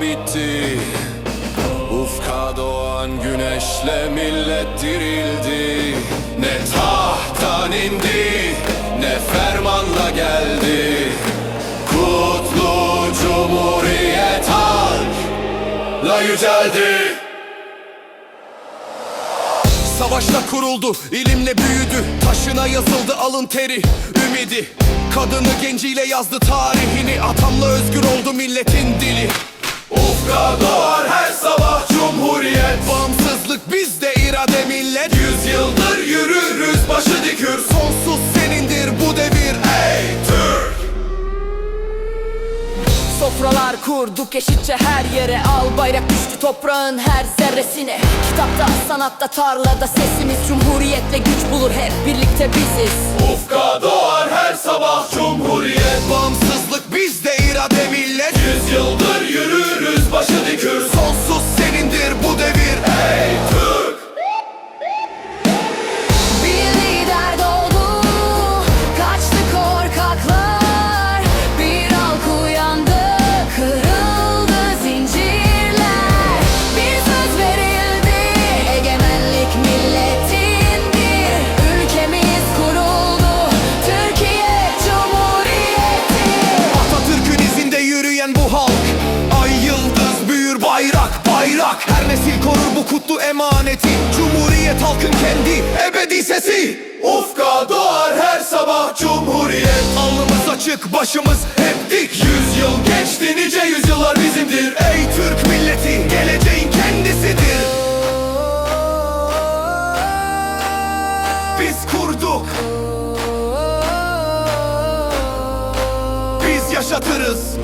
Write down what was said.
bitti. Ufka doğan güneşle millet dirildi. Ne tahttan indi ne fermanla geldi. Kutlu Cumhuriyet la yüceldi. Savaşla kuruldu, ilimle büyüdü. Taşına yazıldı alın teri, ümidi Kadını genciyle yazdı tarihini. Atamla özgür oldu milletin dili. Ufka doğar her sabah cumhuriyet. Bağımsızlık bizde irade millet. Yüzyıldır yürürüz başı dikür. Sonsuz senindir bu devir. Ey Türk! Sofralar kurduk eşitçe her yere. Al bayrak düştü toprağın her zerresine. Kitapta, sanatta, tarlada sesimiz. Cumhuriyetle güç bulur hep birlikte biziz. Ufka doğar bayrak. Her nesil korur bu kutlu emaneti. Cumhuriyet halkın kendi ebedi sesi. Ufka doğar her sabah cumhuriyet. Alnımız açık başımız hep dik. Yüzyıl geçti nice yüzyıllar bizimdir. Ey Türk milleti geleceğin kendisidir. Biz kurduk. Biz yaşatırız